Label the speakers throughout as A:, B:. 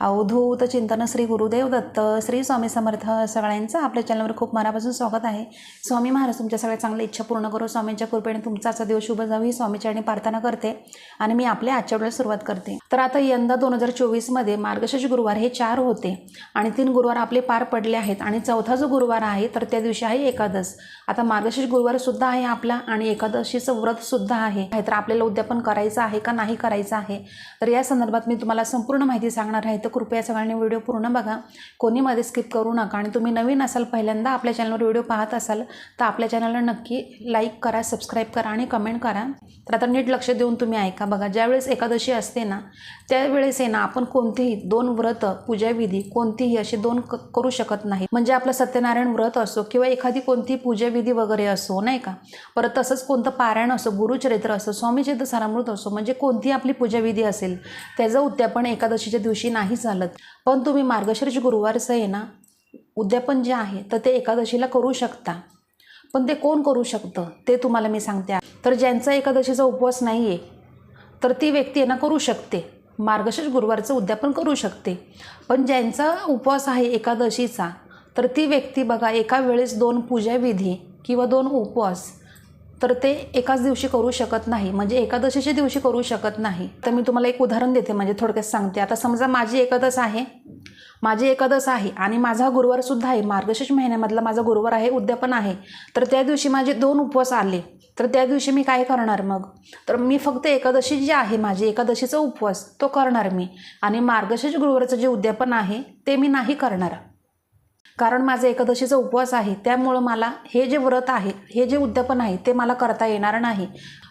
A: अवधूत चिंतन श्री गुरुदेव दत्त श्री स्वामी समर्थ सगळ्यांचं आपल्या चॅनलवर खूप मनापासून स्वागत आहे. स्वामी महाराज तुमच्या सगळ्या चांगल्या इच्छा पूर्ण करू. स्वामींच्या कृपेने तुमचा आजचा दिवस शुभ जावी. स्वामीच्या आणि प्रार्थना करते आणि मी आपल्या आजच्या वेळेला सुरुवात करते. तर आता यंदा दोन हजार चोवीसमध्ये मार्गशीर्ष गुरुवार हे चार होते आणि तीन गुरुवार आपले पार पडले आहेत आणि चौथा जो गुरुवार आहे तर त्या दिवशी आहे एकादश आता मार्गशीर्ष गुरुवारसुद्धा आहे आपला आणि एकादशीचं व्रतसुद्धा आहे. तर आपल्याला उद्यापन करायचं आहे का नाही करायचं आहे? तर या संदर्भात मी तुम्हाला संपूर्ण माहिती सांगणार आहे. तर कृपया सगळ्यांनी व्हिडिओ पूर्ण बघा. कोणी मध्ये स्किप करू नका आणि तुम्ही नवीन असाल पहिल्यांदा आपल्या चॅनलवर व्हिडिओ पाहत असाल तर आपल्या चॅनलला नक्की लाईक करा सबस्क्राईब करा आणि कमेंट करा. तर आता नीट लक्ष देऊन तुम्ही ऐका बघा. ज्यावेळेस एकादशी असते ना त्यावेळेस आहे ना आपण कोणतेही दोन व्रत पूजाविधी कोणतीही असे दोन क करू शकत नाही. म्हणजे आपलं सत्यनारायण व्रत असो किंवा एखादी कोणती पूजाविधी वगैरे असो नाही का? परत तसंच कोणतं पारायण असो गुरुचरित्र असो स्वामीचरित्र सारामृत असो म्हणजे कोणती आपली पूजाविधी असेल त्याचं उद्यापन एकादशीच्या दिवशी नाही चालत. पण तुम्ही मार्गशीर्ष गुरुवारचं आहे ना उद्यापन जे आहे तर ते एकादशीला करू शकता. पण ते कोण करू शकतं ते तुम्हाला मी सांगते. तर ज्यांचा एकादशीचा उपवास नाही आहे तर ती व्यक्ती आहे ना करू शकते. मार्गशीर्ष गुरुवारचं उद्यापन करू शकते. पण ज्यांचा उपवास आहे एकादशीचा तर ती व्यक्ती बघा एका वेळेस दोन पूजाविधी किंवा दोन उपवास तर ते एकाच दिवशी करू शकत नाही. म्हणजे एकादशीच्या दिवशी करू शकत नाही. तर मी तुम्हाला एक उदाहरण देते म्हणजे थोडक्यात सांगते. आता समजा माझी एकादश आहे. माझी एकादश आहे आणि माझा गुरुवारसुद्धा आहे. मार्गशीर्ष महिन्यामधला माझा गुरुवार आहे उद्यापन आहे. तर त्या दिवशी माझे दोन उपवास आले. तर त्या दिवशी मी काय करणार मग? तर मी फक्त एकादशी जी आहे माझी एकादशीचा उपवास तो करणार मी. आणि मार्गशीर्ष गुरुवारचं जे उद्यापन आहे ते मी नाही करणार. कारण माझं एकादशीचा उपवास आहे. त्यामुळं मला हे जे व्रत आहे हे जे उद्यापन आहे ते मला करता येणार नाही.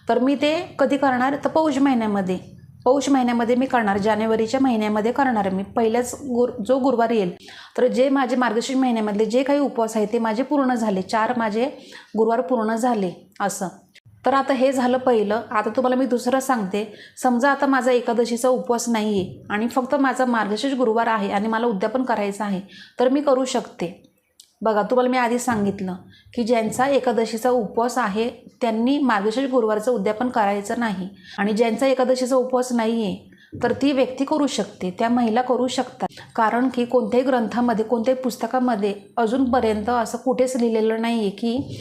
A: तर मी ते कधी करणार? तर पौष महिन्यामध्ये. पौष महिन्यामध्ये मी करणार जानेवारीच्या महिन्यामध्ये करणार. मी पहिल्याच गुर जो गुरुवार येईल तर जे माझे मार्गशीर्ष महिन्यामधले जे काही उपवास आहे ते माझे पूर्ण झाले. चार माझे गुरुवार पूर्ण झाले असं. तर आता हे झालं पहिलं. आता तुम्हाला मी दुसरं सांगते. समजा आता माझा एकादशीचा उपवास नाही आहे आणि फक्त माझा मार्गशीर्ष गुरुवार आहे आणि मला उद्यापन करायचं आहे तर मी करू शकते. बघा तुम्हाला मी आधी सांगितलं की ज्यांचा एकादशीचा उपवास आहे त्यांनी मार्गशीर्ष गुरुवारचं उद्यापन करायचं नाही. आणि ज्यांचा एकादशीचा उपवास नाही आहे तर ती व्यक्ती करू शकते त्या महिला करू शकतात. कारण की कोणत्याही ग्रंथामध्ये कोणत्याही पुस्तकामध्ये अजूनपर्यंत असं कुठेच लिहिलेलं नाही आहे की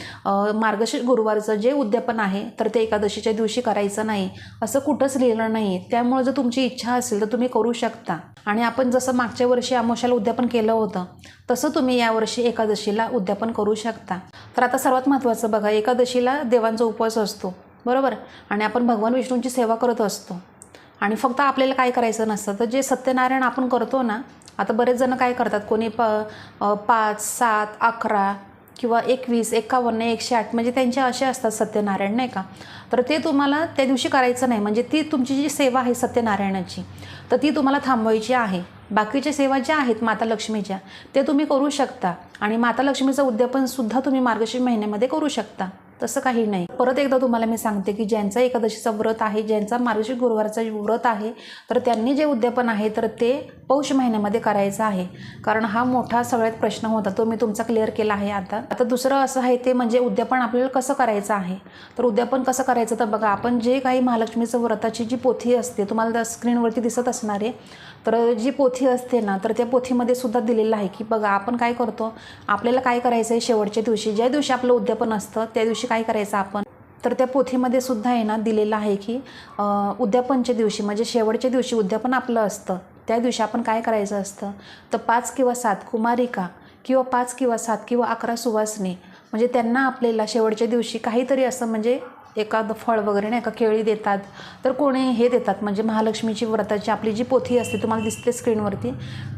A: मार्गशीर्ष गुरुवारचं जे उद्यापन आहे तर ते एकादशीच्या दिवशी करायचं नाही. असं कुठंच लिहिलं नाही आहे त्यामुळे जर तुमची इच्छा असेल तर तुम्ही करू शकता. आणि आपण जसं मागच्या वर्षी अमावश्याला उद्यापन केलं होतं तसं तुम्ही यावर्षी एकादशीला उद्यापन करू शकता. तर आता सर्वात महत्त्वाचं बघा एकादशीला देवांचा उपवास असतो. बरोबर? आणि आपण भगवान विष्णूंची सेवा करत असतो. आणि फक्त आपल्याला काय करायचं नसतं. तर जे सत्यनारायण आपण करतो ना आता बरेच जण काय करतात कोणी प पाच सात अकरा किंवा एकवीस एकावन्न एकशे आठ म्हणजे त्यांचे असे असतात सत्यनारायण नाही का? तर ते तुम्हाला त्या दिवशी करायचं नाही. म्हणजे ती तुमची जी सेवा आहे सत्यनारायणाची तर ती तुम्हाला थांबवायची आहे. बाकीच्या सेवा ज्या आहेत माता लक्ष्मीच्या ते तुम्ही करू शकता. आणि माता लक्ष्मीचं उद्यापनसुद्धा तुम्ही मार्गशीर्ष महिन्यामध्ये करू शकता. तसं काही नाही. परत एकदा तुम्हाला मी सांगते की ज्यांचा एकादशीचा व्रत आहे ज्यांचा मार्गशीर्ष गुरुवारचा व्रत आहे तर त्यांनी जे उद्यापन आहे तर ते पौष महिन्यामध्ये करायचं आहे. कारण हा मोठा सगळ्यात प्रश्न होता तो मी तुमचा क्लिअर केला आहे आता. आता दुसरं असं आहे ते म्हणजे उद्यापन आपल्याला कसं करायचं आहे? तर उद्यापन कसं करायचं? तर बघा आपण जे काही महालक्ष्मीचं व्रताची जी पोथी असते तुम्हाला स्क्रीनवरती दिसत असणार आहे तर जी पोथी असते ना तर त्या पोथीमध्ये सुद्धा दिलेलं आहे की बघा आपण काय करतो? आपल्याला काय करायचं आहे शेवटच्या दिवशी? ज्या दिवशी आपलं उद्यापन असतं त्या दिवशी काय करायचं आपण? तर त्या पोथीमध्ये सुद्धा आहे ना दिलेलं आहे की उद्यापनच्या दिवशी म्हणजे शेवटच्या दिवशी उद्यापन आपलं असतं त्या दिवशी आपण काय करायचं असतं? तर पाच किंवा सात कुमारिका किंवा पाच किंवा सात किंवा अकरा सुवासने म्हणजे त्यांना आपल्याला शेवटच्या दिवशी काहीतरी असं म्हणजे एखादं फळ वगैरे नाही का केळी देतात. तर कोणी हे देतात म्हणजे महालक्ष्मीची व्रताची आपली जी पोथी असते तुम्हाला दिसते स्क्रीनवरती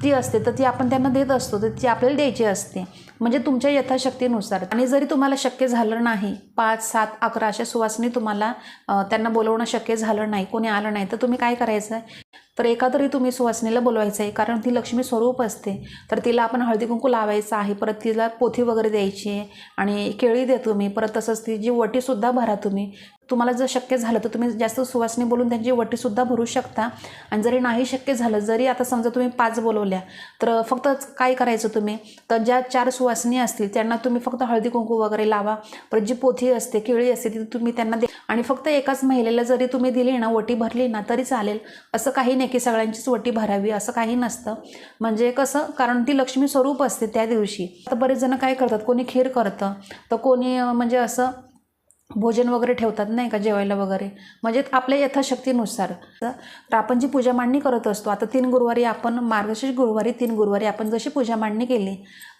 A: ती असते. तर ती आपण त्यांना देत असतो तर ती आपल्याला द्यायची असते. म्हणजे तुमच्या यथाशक्तीनुसार. आणि जरी तुम्हाला शक्य झालं नाही पाच सात अकरा अशा सुवासनी तुम्हाला त्यांना बोलवणं शक्य झालं नाही कोणी आलं नाही तर तुम्ही काय करायचं आहे तर एका तरी तुम्ही सुवासिनीला बोलवायचं आहे कारण ती लक्ष्मी स्वरूप असते. तर तिला आपण हळदी कुंकू लावायचं आहे परत तिला पोथी वगैरे द्यायची आहे आणि केळी द्या तुम्ही परत तसंच ती जी वटीसुद्धा भरा तुम्ही तुम्हाला जर शक्य झालं तर तुम्ही जास्त सुवासनी बोलून त्यांची वटीसुद्धा भरू शकता. आणि जरी नाही शक्य झालं जरी आता समजा तुम्ही पाच बोलवल्या तर फक्त काय करायचं तुम्ही? तर ज्या चार सुवासनी असतील त्यांना तुम्ही फक्त हळदी कुंकू वगैरे लावा. परत जी पोथी असते केळी असते ती तुम्ही त्यांना दे. आणि फक्त एकाच महिलेला जरी तुम्ही दिली ना वटी भरली ना तरी चालेल. असं काही नाही की सगळ्यांचीच वटी भरावी असं काही नसतं. म्हणजे कसं? कारण ती लक्ष्मी स्वरूप असते त्या दिवशी. आता बरेच जण काय करतात? कोणी खीर करतं. तर कोणी म्हणजे असं भोजन वगैरे ठेवतात नाही का जेवायला वगैरे? म्हणजे आपल्या यथाशक्तीनुसार. तर आपण जी पूजा मांडणी करत असतो आता तीन गुरुवारी आपण मार्गशीर्ष गुरुवारी तीन गुरुवारी आपण जशी पूजा मांडणी केली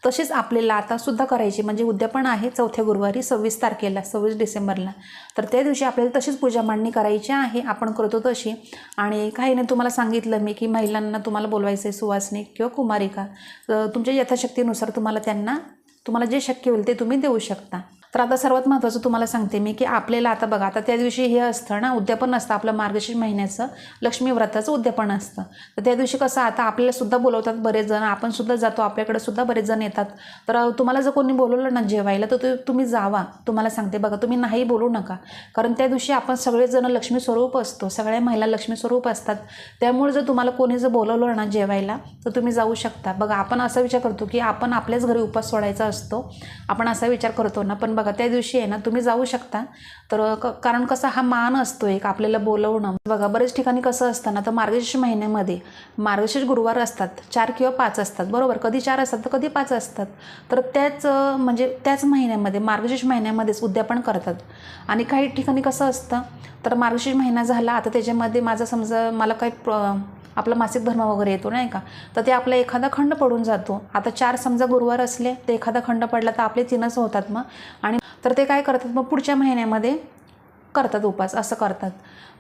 A: तशीच आपल्याला आतासुद्धा करायची. म्हणजे उद्या पण आहे चौथ्या गुरुवारी सव्वीस तारखेला सव्वीस डिसेंबरला. तर त्या दिवशी आपल्याला तशीच पूजा मांडणी करायची आहे आपण करतो तशी. आणि काही नाही तुम्हाला सांगितलं मी की महिलांना तुम्हाला बोलवायचं आहे सुवासनी किंवा कुमारिका. तुमच्या यथाशक्तीनुसार तुम्हाला त्यांना तुम्हाला जे शक्य होईल ते तुम्ही देऊ शकता. तर आता सर्वात महत्त्वाचं तुम्हाला सांगते मी की आपल्याला आता बघा आता त्या दिवशी हे असतं ना उद्यापन असतं आपलं मार्गशीर्ष महिन्याचं लक्ष्मी व्रताचं उद्यापन असतं. तर त्या दिवशी कसं आता आपल्याला सुद्धा बोलवतात बरेच जण आपण सुद्धा जातो आपल्याकडे सुद्धा बरेच जण येतात. तर तुम्हाला जर कोणी बोलवलं ना जेवायला तर तुम्ही जावा. तुम्हाला सांगते बघा तुम्ही नाही बोलू नका. कारण त्या दिवशी आपण सगळेजण लक्ष्मी स्वरूप असतो सगळ्या महिला लक्ष्मी स्वरूप असतात. त्यामुळे जर तुम्हाला कोणी जर बोलवलं ना जेवायला तर तुम्ही जाऊ शकता. बघा आपण असा विचार करतो की आपण आपल्याच घरी उपास सोडायचा असतो. आपण असा विचार करतो ना पण बघा त्या दिवशी आहे ना तुम्ही जाऊ शकता. तर क कारण कसा हा मान असतो एक आपल्याला बोलवणं. बघा बरेच ठिकाणी कसं असतं ना तर मार्गशीर्ष महिन्यामध्ये मार्गशीर्ष गुरुवार असतात चार किंवा पाच असतात बरोबर? कधी चार असतात तर कधी पाच असतात. तर त्याच म्हणजे त्याच महिन्यामध्ये मार्गशीर्ष महिन्यामध्येच उद्यापन करतात. आणि काही ठिकाणी कसं असतं तर मार्गशीर्ष महिना झाला आता त्याच्यामध्ये माझा समजा मला काही प्र आपला मासिक धर्म वगैरे येतो नाही का? तर ते आपला एखादा खंड पडून जातो. आता चार समजा गुरुवार असले तर एखादा खंड पडला तर आपले तीनच होतात मग. आणि तर ते काय करतात मग पुढच्या महिन्यामध्ये करतात उपास असं करतात.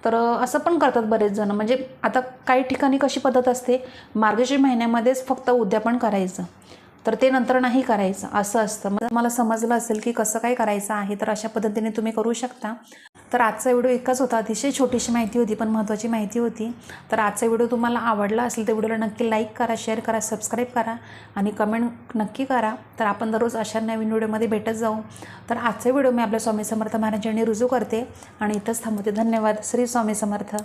A: तर असं पण करतात बरेच जण. म्हणजे आता काही ठिकाणी कशी पद्धत असते? मार्गशीर्ष महिन्यामध्येच फक्त उद्यापन करायचं. तर ते नंतर नाही करायचं. असं असतं. मग मला समजलं असेल की कसं काय करायचं आहे तर अशा पद्धतीने तुम्ही करू शकता. तर आजचा व्हिडिओ एकच होता. अतिशय छोटीशी माहिती होती पण महत्त्वाची माहिती होती. तर आजचा व्हिडिओ तुम्हाला आवडला असेल तर व्हिडिओला नक्की लाईक करा शेअर करा सबस्क्राईब करा आणि कमेंट नक्की करा. तर आपण दररोज अशा नवीन व्हिडिओमध्ये भेटत जाऊ. तर आजचा व्हिडिओ मी आपल्या स्वामी समर्थ महाराजांनी रुजू करते आणि इथंच थांबवते. धन्यवाद. श्री स्वामी समर्थ.